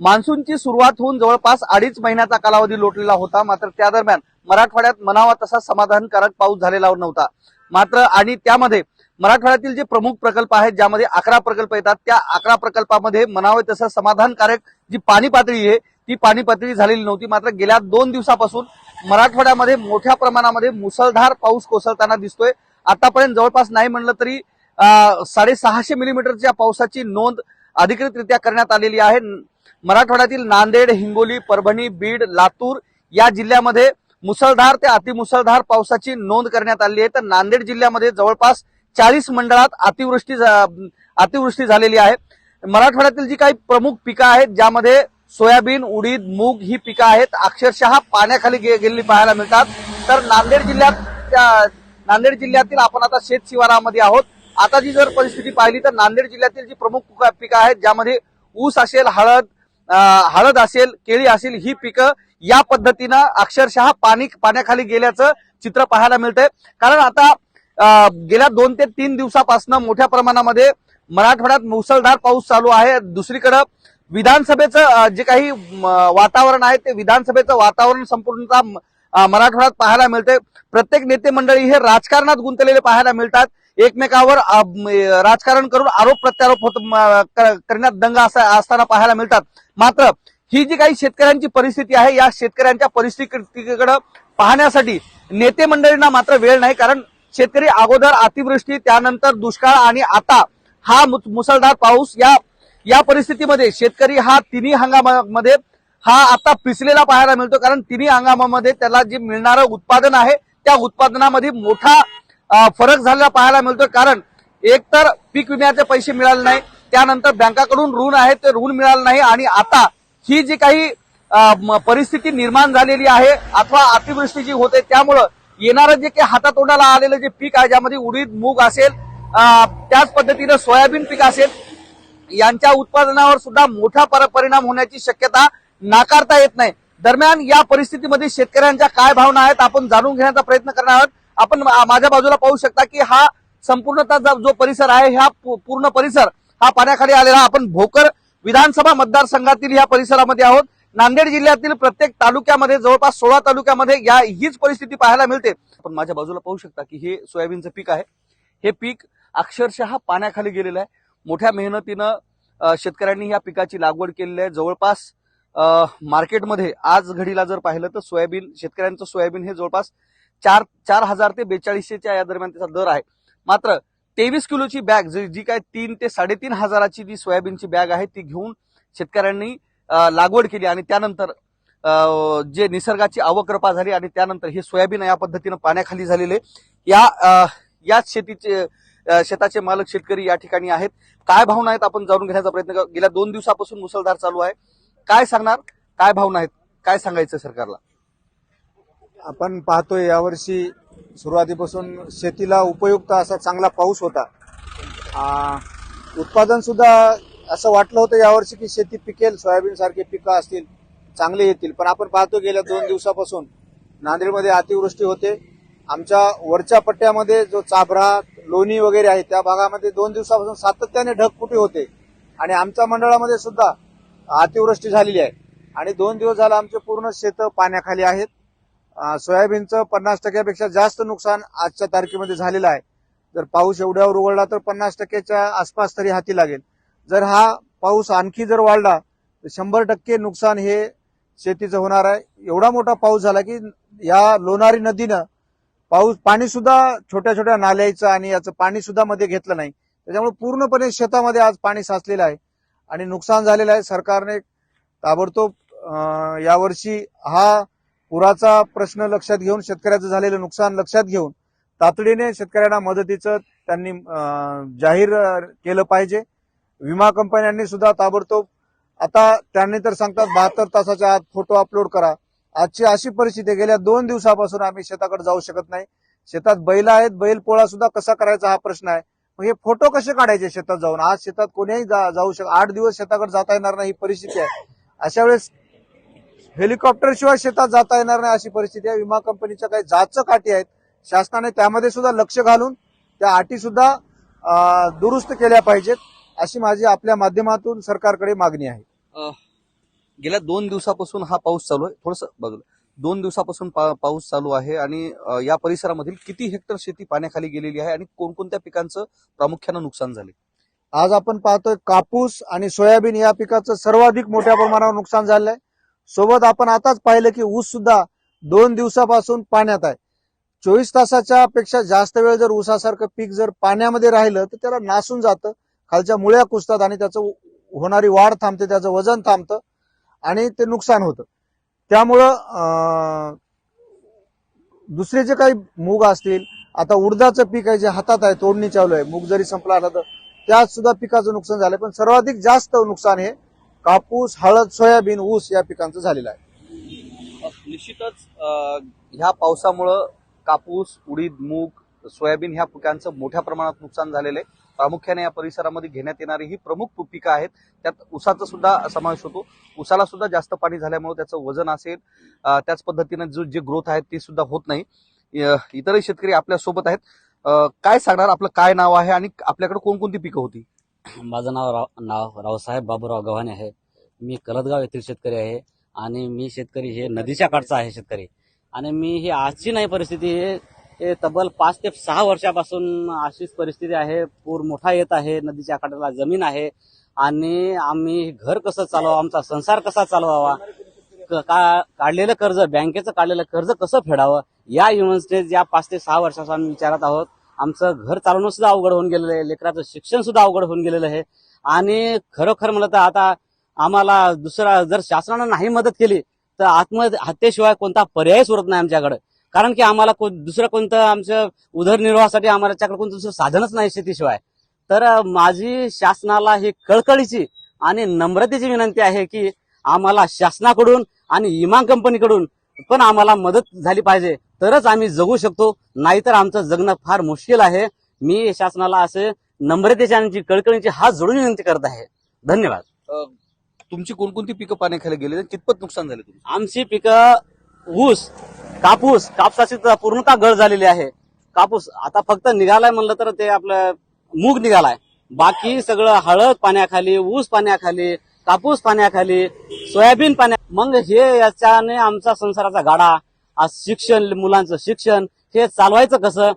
मान्सूनची सुरुवात होऊन जवळपास अडीच महिन्याचा कालावधी लोटलेला होता. मात्र त्या दरम्यान मराठवाड्यात म्हणावा तसा समाधानकारक पाऊस झालेला नव्हता. मात्र आणि त्यामध्ये मराठवाड्यातील जे प्रमुख प्रकल्प आहेत ज्यामध्ये अकरा प्रकल्प येतात त्या अकरा प्रकल्पामध्ये म्हणावे तसं समाधानकारक जी पाणी पातळी आहे ती पाणी पातळी झालेली नव्हती. मात्र गेल्या दोन दिवसापासून मराठवाड्यामध्ये मोठ्या प्रमाणामध्ये मुसळधार पाऊस कोसळताना दिसतोय. आतापर्यंत जवळपास नाही म्हणलं तरी साडेसहाशे मिलीमीटरच्या पावसाची नोंद अधिकृतरित्या करण्यात आलेली आहे. मराठवाड्यातील नांदेड हिंगोली परभणी बीड लातूर या जिल्ह्यामध्ये मुसळधार ते अतिमुसळधार पावसाची नोंद करण्यात आली आहे. तर नांदेड जिल्ह्यामध्ये जवळपास चाळीस मंडळात अतिवृष्टी झा- अतिवृष्टी झालेली आहे. मराठवाड्यातील जी काही प्रमुख पिकं आहेत ज्यामध्ये सोयाबीन उडीद मूग ही पिकं आहेत अक्षरशः पाण्याखाली गे- गेलेली पाहायला मिळतात. तर नांदेड जिल्ह्यात त्या- नांदेड जिल्ह्यातील आपण आता शेत शिवारामध्ये आहोत. आता जी जर परिस्थिती पाहिली तर नांदेड जिल्ह्यातील जी प्रमुख पिकं- आहेत ज्यामध्ये ऊस असेल हळद हळद असेल केळी असेल ही पिकं या पद्धतीनं अक्षरशः पाणी पाण्याखाली गेल्याचं चित्र पाहायला मिळतंय. कारण आता गेल्या दोन ते तीन दिवसापासून मोठ्या प्रमाणामध्ये मराठवाड्यात मुसळधार पाऊस चालू आहे. दुसरीकडं विधानसभेचं जे काही वातावरण आहे ते विधानसभेचं वातावरण संपूर्णतः मराठवाड्यात पाहायला मिळते प्रत्येक नेते मंडळी हे राजकारणात गुंतलेले पाहायला मिळतात. एकमेकावर राजकारण करून आरोप प्रत्यारोप होत करण्यात दंग असताना पाहायला मिळतात. मात्र ही जी काही शेतकऱ्यांची परिस्थिती आहे या शेतकऱ्यांच्या परिस्थितीकडे पाहण्यासाठी नेते मंडळींना मात्र वेळ नाही कारण शेतकरी अगोदर अतिवृष्टी त्यानंतर दुष्काळ आणि आता हा मु- मुसळधार पाऊस या या परिस्थितीमध्ये शेतकरी हा तिन्ही हंगामामध्ये हा आता पिसलेला पाहायला मिळतो कारण तिन्ही हंगामामध्ये त्याला जे मिळणारं उत्पादन आहे त्या उत्पादनामध्ये मोठा फरक झालेला पाहायला मिळतो कारण एक तर पीक विम्याचे पैसे मिळाले नाही त्यानंतर बँकाकडून ऋण आहे ते ऋण मिळालं नाही आणि आता ही जी काही परिस्थिती निर्माण झालेली आहे अथवा अतिवृष्टी जी होते त्यामुळं येणारं जे काही हातातोंडाला आलेलं जे पीक आहे ज्यामध्ये उडीद मूग असेल त्याच पद्धतीनं सोयाबीन पीक असेल यांच्या उत्पादनावर सुद्धा मोठा परिणाम होण्याची शक्यता नाकारता येत नाही. दरम्यान या परिस्थितीमध्ये शेतकऱ्यांच्या काय भावना आहेत आपण जाणून घेण्याचा प्रयत्न करणार आहोत. आपण माझ्या बाजूला पाहू शकता की हा संपूर्णतः जो- परिसर आहे हा पूर्ण परिसर हा पाण्याखाली आलेला आपण भोकर विधानसभा मतदारसंघातील या परिसरामध्ये आहोत. नांदेड जिल्ह्यातील प्रत्येक तालुक्यामध्ये जवळपास सोळा तालुक्यामध्ये या हीच परिस्थिती पाहायला मिळते. पण माझ्या बाजूला पाहू शकता की हे सोयाबीनचं पीक आहे. हे पीक अक्षरशः पाण्याखाली गेलेलं आहे. मोठ्या मेहनतीनं शेतकऱ्यांनी या पिकाची लागवड केलेली आहे. जवळपास मार्केटमध्ये आज घडीला जर पाहिलं तर सोयाबीन शेतकऱ्यांचं सोयाबीन हे जवळपास चार चार हजार ते बेचाळीसशेच्या या दरम्यान त्याचा दर आहे. मात्र तेवीस किलोची बॅग जी जी काय तीन ते साडेतीन हजाराची जी सोयाबीनची बॅग आहे ती घेऊन शेतकऱ्यांनी लागवड केली आणि त्यानंतर जे निसर्गाची अवक्रपा झाली आणि त्यानंतर हे सोयाबीन या पद्धतीनं पाण्याखाली झालेले. या याच शेतीचे शेताचे मालक शेतकरी या ठिकाणी आहेत. काय भावना आहेत आपण जाणून घेण्याचा प्रयत्न गेल्या दोन दिवसापासून मुसळधार चालू आहे. काय सांगणार? काय भावना आहेत? काय सांगायचं सरकारला? आपण पाहतोय यावर्षी सुरुवातीपासून शेतीला उपयुक्त असा चांगला पाऊस होता. उत्पादन सुद्धा असं वाटलं होतं यावर्षी की शेती पिकेल सोयाबीन सारखी पिकं असतील चांगले येतील. पण आपण पाहतो गेल्या दोन दिवसापासून नांदेडमध्ये अतिवृष्टी होते. आमच्या वरच्या पट्ट्यामध्ये जो चाभरा लोणी वगैरे आहे त्या भागामध्ये दोन दिवसापासून सातत्याने ढगफुटी होते. आणि आमच्या मंडळामध्ये सुद्धा अतिवृष्टी झालेली आहे. आणि दोन दिवस झाला आमचे पूर्ण शेतं पाण्याखाली आहेत. सोयाबीनचं पन्नास टक्क्यापेक्षा जास्त नुकसान आजच्या तारखेमध्ये झालेलं आहे. जर पाऊस एवढ्यावर उघडला तर पन्नास टक्क्याच्या आसपास तरी हाती लागेल. जर हा पाऊस आणखी जर वाढला तर शंभर टक्के नुकसान हे शेतीचं होणार आहे. एवढा मोठा पाऊस झाला की या लोणारी नदीनं पाऊस पाणी सुद्धा छोट्या छोट्या नाल्याचं आणि याचं पाणी सुद्धा मध्ये घेतलं नाही. त्याच्यामुळे पूर्णपणे शेतामध्ये आज पाणी साचलेलं आहे. आणि नुकसान झालेलं आहे. सरकारने ताबडतोब यावर्षी हा पुराचा प्रश्न लक्षात घेऊन शेतकऱ्याचं झालेलं नुकसान लक्षात घेऊन तातडीने शेतकऱ्यांना मदतीचं त्यांनी जाहीर केलं पाहिजे. विमा कंपन्यांनी सुद्धा ताबडतोब आता त्यांनी तर सांगतात बहात्तर तासाच्या आत फोटो अपलोड करा. आजची अशी परिस्थिती आहे गेल्या दोन दिवसापासून आम्ही शेताकडे जाऊ शकत नाही. शेतात बैल आहेत बैल पोळा सुद्धा कसा करायचा हा प्रश्न आहे. मग हे फोटो कसे काढायचे शेतात जाऊन? आज शेतात कोणीही जा- जाऊ शक आठ दिवस शेताकडे जाता येणार नाही ही परिस्थिती आहे. अशा वेळेस हेलिकॉप्टर शिवाय शेतात जाता येणार नाही अशी परिस्थिती आहे. विमा कंपनीच्या काही जाचं काठी आहेत. शासनाने त्यामध्ये सुद्धा लक्ष घालून त्या अटी सुद्धा दुरुस्त केल्या पाहिजेत अशी माझी आपल्या माध्यमातून सरकारकडे मागणी आहे. गेल्या दोन दिवसापासून हा पाऊस चालू आहे. थोडस बाजूला दोन दिवसापासून पा- पाऊस चालू आहे आणि या परिसरामधील किती हेक्टर शेती पाण्याखाली गेलेली आहे आणि कोणकोणत्या पिकांचं प्रामुख्यानं नुकसान झाले आज आपण पाहतोय कापूस आणि सोयाबीन या पिकाचं सर्वाधिक मोठ्या प्रमाणावर नुकसान झालंय. सोबत आपण आताच पाहिलं की ऊस सुद्धा दोन दिवसापासून पाण्यात आहे. चोवीस तासाच्या पेक्षा जास्त वेळ जर ऊसासारखं पीक जर पाण्यामध्ये राहिलं तर त्याला नासून जातं. खालच्या मुळ्या कुसतात आणि त्याचं होणारी वाढ थांबते त्याचं वजन थांबतं आणि ते नुकसान होतं. त्यामुळं अं, दुसरे जे काही मूग असतील आता उडदाचं पीक आहे जे हातात आहे तोडणी चालू आहे. मूग जरी संपला आला तर त्यात सुद्धा पिकाचं नुकसान झालंय. पण सर्वाधिक जास्त नुकसान हे कापूस हळद सोयाबीन ऊस या पिकांचं झालेलं आहे. निश्चितच ह्या पावसामुळं कापूस उडीद मूग सोयाबीन ह्या पिकांचं मोठ्या प्रमाणात नुकसान झालेलं आहे. प्रामुख्याने या परिसरामध्ये घेण्यात येणारी ही प्रमुख पिकं आहेत. त्यात उसाचा सुद्धा समावेश होतो. उसाला सुद्धा जास्त पाणी झाल्यामुळे त्याचं वजन असेल. त्याच पद्धतीनं जो जे ग्रोथ आहे ते सुद्धा होत नाही. इतरही शेतकरी आपल्यासोबत आहेत काय सांगणार? आपलं काय नाव आहे आणि आपल्याकडे कोणकोणती पिकं होती? माझं नाव राव नाव रावसाहेब बाबूराव गव्हाणे आहे. मी कलदगाव येथील शेतकरी आहे आणि मी शेतकरी हे नदीच्या काठचा आहे शेतकरी. आणि मी ही आजची नाही परिस्थिती हे हे तब्बल पाच ते सहा वर्षापासून अशीच परिस्थिती आहे. पूर मोठा येत आहे नदीच्या काठाला जमीन आहे आणि आम्ही घर कसं चालवावं आमचा संसार कसा चालवावा क- का काढलेलं कर्ज बँकेचं काढलेलं कर्ज कसं फेडावं या युनिव्हर्सिटीत या पाच ते सहा वर्षापासून आम्ही विचारत आहोत आमचं घर चालवणं सुद्धा अवघड होऊन गेलेलं आहे. लेकराचं शिक्षण सुद्धा अवघड होऊन गेलेलं आहे. आणि खरोखर म्हणलं तर आता आम्हाला दुसरा जर शासनानं नाही मदत केली तर आत्महत्या हत्येशिवाय कोणता पर्यायच उरत नाही आमच्याकडे. कारण की आम्हाला को- दुसरं कोणतं आमच्या उदरनिर्वाहासाठी आम्हाच्याकडे कोणतं दुसरं साधनच नाही शेतीशिवाय. तर माझी शासनाला ही कळकळीची आणि नम्रतेची विनंती आहे की आम्हाला शासनाकडून आणि इमा कंपनीकडून पण आम्हाला मदत झाली पाहिजे. तरच आम्ही जगू शकतो. नाहीतर आमचं जगणं फार मुश्किल आहे. मी शासनाला असे नम्रतेची आणि कळकळीची हात जोडून विनंती करत आहे. धन्यवाद. तुमची कोणकोणती पिकं पाण्याखाली गेली कितपत नुकसान झाले आमची पिकं ऊस कापूस कापसाची तर पूर्णतः गळ झालेली आहे. कापूस आता फक्त निघालाय म्हणलं तर ते आपलं मूग निघालाय. बाकी सगळं हळद पाण्याखाली ऊस पाण्याखाली कापूस पाण्याखाली सोयाबीन पाण्या मग हे याच्याने आमचा संसाराचा गाडा आज शिक्षण मुलांचं शिक्षण हे चालवायचं कसं?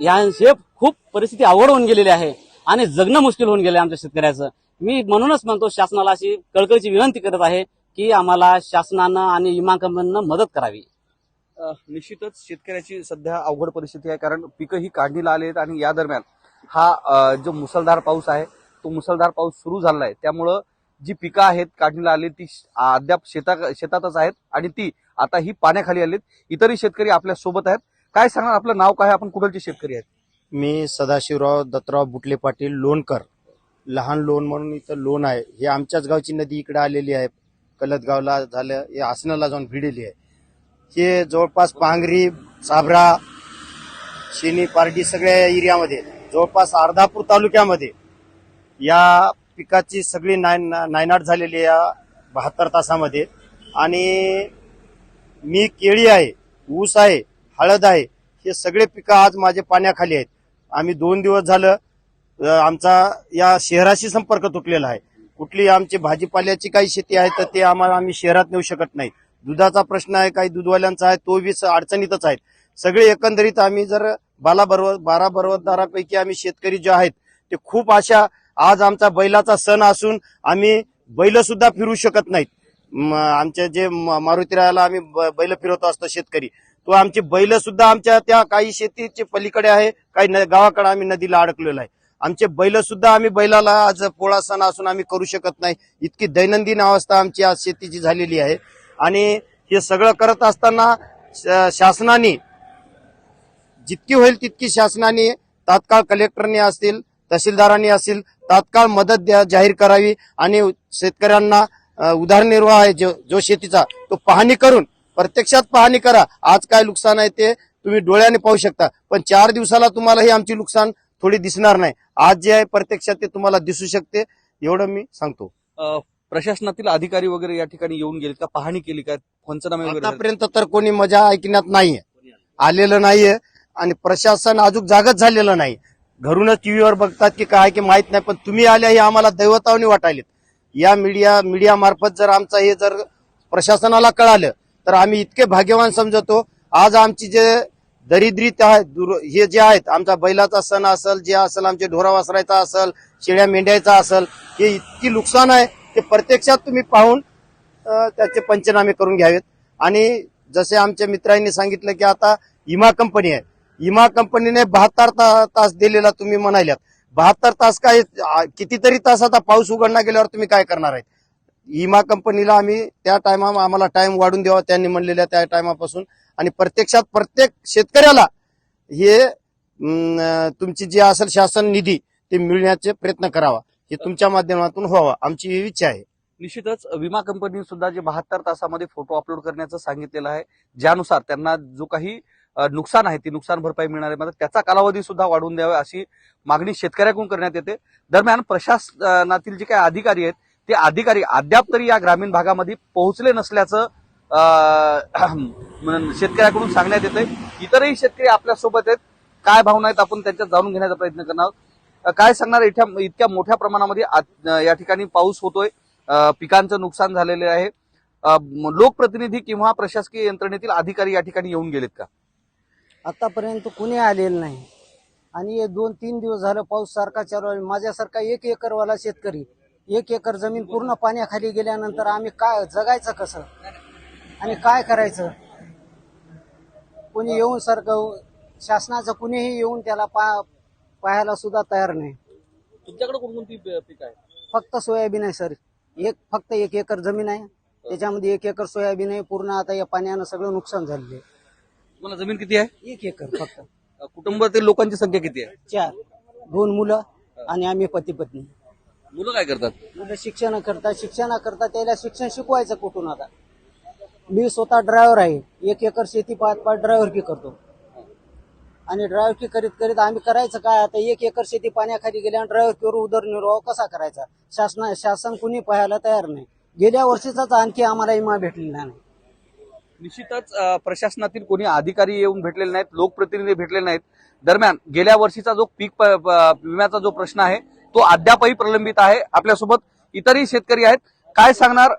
या हे खूप परिस्थिती अवघड होऊन गेलेली आहे आणि जगणं मुश्किल होऊन गेलं आमच्या शेतकऱ्याचं. मी म्हणूनच म्हणतो शासनाला अशी कळकळीची विनंती करत आहे की आम्हाला शासनानं आणि विमा कंपनीनं मदत करावी. निश्चितच शेतकऱ्याची सध्या अवघड परिस्थिती आहे कारण पिकं ही काढणीला आली आहेत आणि या दरम्यान हा जो मुसळधार पाऊस आहे तो मुसळधार पाऊस सुरू झाला आहे. त्यामुळं जी पिकं आहेत काढणीला आली ती श- अद्याप शेता शेतातच आहेत आणि ती आता ही पाण्याखाली आलीत. इतरही शेतकरी आपल्यासोबत आहेत. काय सांगणार आपलं नाव काय? आहे? आपण कुठलचे शेतकरी आहेत? मी सदाशिवराव दत्तराव बुटले पाटील लोणकर. लहान लोण म्हणून इथं लोण आहे. हे आमच्याच गावची नदी इकडे आलेली आहे. कलतगावला झालं हे आसनाला जाऊन भिडेली आहे. हे जवळपास पांगरी साबरा शेनी पारडी सगळ्या एरियामध्ये जवळपास अर्धापूर तालुक्यामध्ये या पिकाची सगळी नाय नायनाट झालेली आहे या बहात्तर तासामध्ये. आणि मी केळी आहे ऊस आहे हळद आहे हे सगळे पिकं आज माझे पाण्याखाली आहेत. आम्ही दोन दिवस झालं आमचा या शहराशी संपर्क तुटलेला आहे. कुठली आमची भाजीपाल्याची काही शेती आहे तर ते आम्हाला आम्ही शहरात नेऊ शकत नाही. दुधाचा प्रश्न आहे काही दूधवाल्यांचा आहे तो बी अडचणीतच आहेत. सगळे एकंदरीत आम्ही जर बाला बरोबर बारा बरोबरदारापैकी आम्ही शेतकरी जे आहेत ते खूप अशा आज आमचा बैलाचा सण असून आम्ही बैल सुद्धा फिरू शकत नाहीत. आमच्या आमचे जे म- मारुतीरायाला आम्ही ब- बैल फिरवतो असतो शेतकरी तो आमची बैल सुद्धा आमच्या त्या काही शेतीचे पलीकडे आहे काही न- गावाकडे आम्ही नदीला अडकलेलो आहे. आमचे बैल सुद्धा आम्ही बैलाला आज पोळा सण असून आम्ही करू शकत नाही. इतकी दैनंदिन अवस्था आमची आज शेतीची झालेली आहे. आणि हे सगळं करत असताना श- शासनाने जितकी होईल तितकी शासनाने तात्काळ कलेक्टरने असतील तहसीलदारांनी असेल तात्काळ मदत द्या जाहीर करावी आणि शेतकऱ्यांना उदरनिर्वाह आहे जो जो शेतीचा तो पाहणी करून प्रत्यक्षात पाहणी करा. आज काय नुकसान आहे ते तुम्ही डोळ्याने पाहू शकता. पण चार दिवसाला तुम्हाला ही आमची नुकसान थोडी दिसणार नाही. आज जे आहे प्रत्यक्षात ते तुम्हाला दिसू शकते. एवढं मी सांगतो. प्रशासनातील अधिकारी वगैरे या ठिकाणी येऊन गेले का? पाहणी केली का? पंचनामे? आतापर्यंत तर कोणी मजा ऐकण्यात नाहीये. आलेलं नाहीये. आणि प्रशासन अजून जागच झालेलं नाही. घरूनच टीव्हीवर बघतात की काय की माहीत नाही पण तुम्ही आल्या हे आम्हाला दैवतावणी वाटायलेत. या मीडिया मीडिया मार्फत जर आमचा हे जर प्रशासनाला कळालं तर आम्ही इतके भाग्यवान समजतो. आज आमची जे दरिद्रीत हे जे आहेत आमचा बैलाचा सण असेल जे असेल आमचे ढोरा वासरायचा असेल शेळ्या मेंढ्याचा असेल हे इतकी नुकसान आहे ते प्रत्यक्षात तुम्ही पाहून त्याचे पंचनामे करून घ्यावेत. आणि जसे आमच्या मित्रांनी सांगितलं की आता इमा कंपनी आहे. इमा कंपनीने बहात्तर ता, तास दिलेला तुम्ही म्हणाल्यात. बहात्तर तास काय कितीतरी तास आता पाऊस उघडणा गेल्यावर तुम्ही काय करणार आहेत? इमा कंपनीला आम्ही त्या टायमा आम्हाला टाइम वाढून द्यावा त्यांनी म्हणलेल्या त्या टायमापासून आणि प्रत्यक्षात प्रत्येक शेतकऱ्याला हे तुमची जी असेल शासन निधी ते मिळण्याचे प्रयत्न करावा. हे तुमच्या माध्यमातून व्हावा. आमची ही इच्छा आहे. निश्चितच विमा कंपनी सुद्धा जे बहात्तर तासामध्ये फोटो अपलोड करण्याचं सांगितलेलं आहे ज्यानुसार त्यांना जो काही नुकसान आहे ती नुकसान भरपाई मिळणार आहे. मात्र त्याचा कालावधी सुद्धा वाढवून द्यावा अशी मागणी शेतकऱ्याकडून करण्यात येते. दरम्यान प्रशासनातील जे काही अधिकारी आहेत ते अधिकारी अद्याप तरी या ग्रामीण भागामध्ये पोहोचले नसल्याचं शेतकऱ्याकडून सांगण्यात येते इतरही शेतकरी आपल्यासोबत आहेत. काय भावना आहेत आपण त्यांच्यात जाणून घेण्याचा प्रयत्न करणार. आहोत काय सांगणार इथ्या इतक्या मोठ्या प्रमाणामध्ये या ठिकाणी पाऊस होतोय. पिकांचं नुकसान झालेले आहे. लोकप्रतिनिधी किंवा प्रशासकीय यंत्रणेतील अधिकारी या ठिकाणी येऊन गेलेत का? आतापर्यंत कुणी आलेलं नाही. आणि हे दोन तीन दिवस झालं पाऊस सारखा चालू आहे. माझ्यासारखा एक एकरवाला शेतकरी एक एकर जमीन पूर्ण पाण्याखाली गेल्यानंतर आम्ही काय जगायचं कसं? आणि काय करायचं? कोणी येऊन सारखं शासनाचं कुणीही येऊन त्याला पा पाहायला सुद्धा तयार नाही. तुमच्याकडे कोणकोणती पीक आहे फक्त सोयाबीन आहे सर. एक फक्त एक एकर जमीन आहे. त्याच्यामध्ये एक एकर सोयाबीन आहे. पूर्ण आता या पाण्यानं सगळं नुकसान झालेलं आहे. तुम्हाला जमीन किती आहे? एक एकर फक्त. अ, कुटुंबातील लोकांची संख्या किती आहे? चार. दोन मुलं आणि आम्ही पती पत्नी. मुलं काय करतात? मुलं शिक्षण करतात. शिक्षणाकरता त्याला शिक्षण शिकवायचं कुठून आता? मी स्वतः ड्रायव्हर आहे. एक एकर शेती पाच पाच ड्रायव्हरकी करतो. आणि ड्रायव्हरकी करीत करीत आम्ही करायचं काय? आता एक एकर शेती पाण्याखाली गेल्या ड्रायव्हरकीवर उदरनिर्वाह कसा करायचा? शासन शासन कुणी पाहायला तयार नाही. गेल्या वर्षीचाच आणखी आम्हाला विमा भेटलेला नाही. निश्चितच प्रशासनातील कोणी अधिकारी येऊन भेटलेले नाहीत लोकप्रतिनिधी भेटलेले नाहीत. दरम्यान गेल्या वर्षीचा जो पीक प- प- विम्याचा जो प्रश्न आहे तो अद्यापही प्रलंबित आहे. आपल्यासोबत इतरही शेतकरी आहेत. काय सांगणार?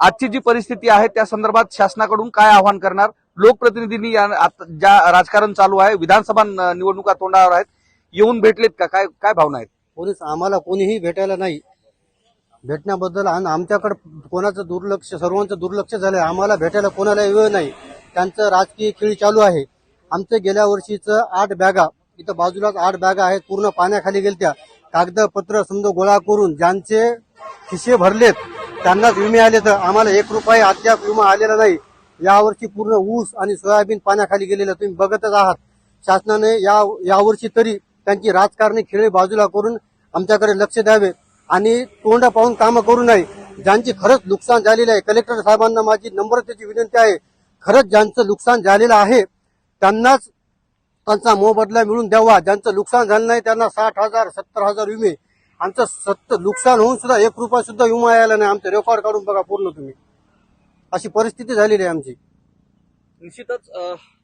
आजची जी परिस्थिती आहे त्या संदर्भात शासनाकडून काय आवाहन करणार? लोकप्रतिनिधींनी ज्या राजकारण चालू आहे विधानसभा निवडणुका तोंडावर आहेत येऊन भेटलेत का? काय काय भावना आहेत? कोणीच आम्हाला कोणीही भेटायला नाही. भेटण्याबद्दल आणि आमच्याकडे कोणाचं दुर्लक्ष सर्वांचं दुर्लक्ष झालंय. आम्हाला भेटायला कोणाला वेळ नाही. त्यांचं राजकीय खेळ चालू आहे. आमचं गेल्या वर्षीचं आठ बॅगा इथं बाजूलाच आठ बॅगा आहेत पूर्ण पाण्याखाली गेलत्या. कागदपत्र समजा गोळा करून ज्यांचे खिसे भरलेत त्यांनाच विमे आले तर आम्हाला एक रुपये अद्याप विमा आलेला नाही. यावर्षी पूर्ण ऊस आणि सोयाबीन पाण्याखाली गेलेलं तुम्ही बघतच आहात. शासनाने या यावर्षी तरी त्यांची राजकारणी खेळ बाजूला करून आमच्याकडे लक्ष द्यावे. आणि तोंड पाहून कामं करू नये. ज्यांची खरंच नुकसान झालेलं आहे कलेक्टर साहेबांना माझी नम्रतेची विनंती आहे. खरंच ज्यांचं नुकसान झालेलं आहे त्यांनाच त्यांचा मोबदला मिळून द्यावा. ज्यांचं नुकसान झालं नाही त्यांना साठ हजार सत्तर हजार विमे. आमचं सत्त नुकसान होऊन सुद्धा एक रुपया सुद्धा विमा यायला नाही. आमचं रेकॉर्ड काढून बघा पूर्ण तुम्ही. अशी परिस्थिती झालेली आहे आमची. निश्चितच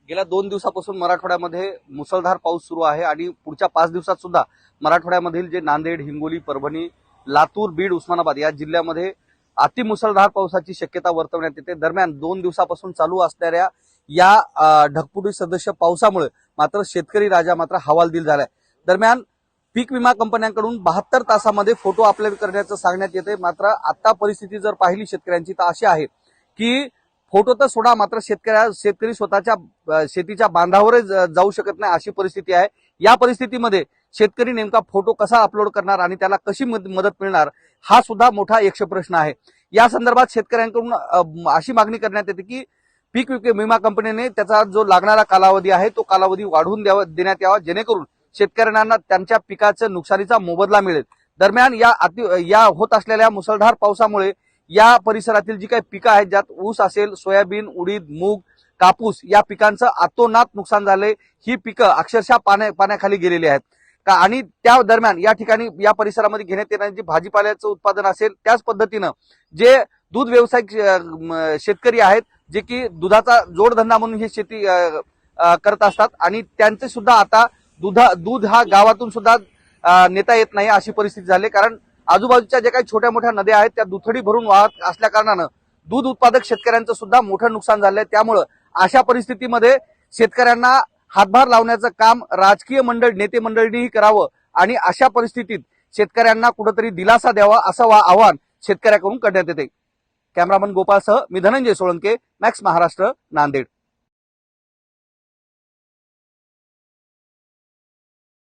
गेल्या दोन दिवसापासून मराठवाड्यामध्ये मुसळधार पाऊस सुरू आहे आणि पुढच्या पाच दिवसात सुद्धा मराठवाड्यामधील जे नांदेड हिंगोली परभणी लातूर बीड उस्मानाबाद या जिल्ह्यामध्ये अतिमुसळधार पावसाची शक्यता वर्तवण्यात येते. दरम्यान दोन दिवसापासून चालू असणाऱ्या या ढकपुटी सदस्य पावसामुळे मात्र शेतकरी राजा मात्र हवालदिल झालाय. दरम्यान पीक विमा कंपन्यांकडून बहात्तर तासामध्ये फोटो अपलोड करण्याचं सांगण्यात येते मात्र आता परिस्थिती जर पाहिली शेतकऱ्यांची तर अशी आहे की फोटो तर सोडा मात्र शेतकऱ्या शेतकरी स्वतःच्या शेतीच्या बांधावरच ज- जाऊ शकत नाही अशी परिस्थिती आहे. या परिस्थितीमध्ये शेतकरी नेमका फोटो कसा अपलोड करणार आणि त्याला कशी मद- मदत मिळणार हा सुद्धा मोठा यक्ष प्रश्न आहे. या संदर्भात शेतकऱ्यांकडून अशी मागणी करण्यात येते की पीक विक- विमा कंपनीने त्याचा जो लागणारा कालावधी आहे तो कालावधी वाढवून द्यावा देण्यात यावा जेणेकरून शेतकऱ्यांना त्यांच्या पिकाचं नुकसानीचा मोबदला मिळेल. दरम्यान या अति या होत असलेल्या मुसळधार पावसामुळे या परिसरातील जी काही पिकं आहेत ज्यात ऊस असेल सोयाबीन उडीद मूग कापूस या पिकांचं आतोनात नुकसान झाले ही पिकं अक्षरशः पाण्या पाण्याखाली गेलेली आहेत. का? आणि त्या दरम्यान या ठिकाणी या परिसरामध्ये घेण्यात येणारे जे भाजीपाल्याचं उत्पादन असेल त्याच पद्धतीनं जे दूध व्यावसायिक शेतकरी आहेत जे की दुधाचा जोडधंदा म्हणून ही शेती करत असतात आणि त्यांचे सुद्धा आता दुधा दूध हा गावातून सुद्धा नेता येत नाही अशी परिस्थिती झाली. कारण आजूबाजूच्या ज्या काही छोट्या मोठ्या नद्या आहेत त्या दुथडी भरून वाहत असल्या कारणानं दूध उत्पादक शेतकऱ्यांचं सुद्धा मोठं नुकसान झालंय. त्यामुळं अशा परिस्थितीमध्ये शेतकऱ्यांना हातभार लावण्याचं काम राजकीय मंडळ नेते मंडळींनीही करावं आणि अशा परिस्थितीत शेतकऱ्यांना कुठंतरी दिलासा द्यावा असं वा- आवाहन शेतकऱ्याकडून करण्यात येते. कॅमेरामन गोपाळसह मी धनंजय सोळंके मॅक्स महाराष्ट्र नांदेड.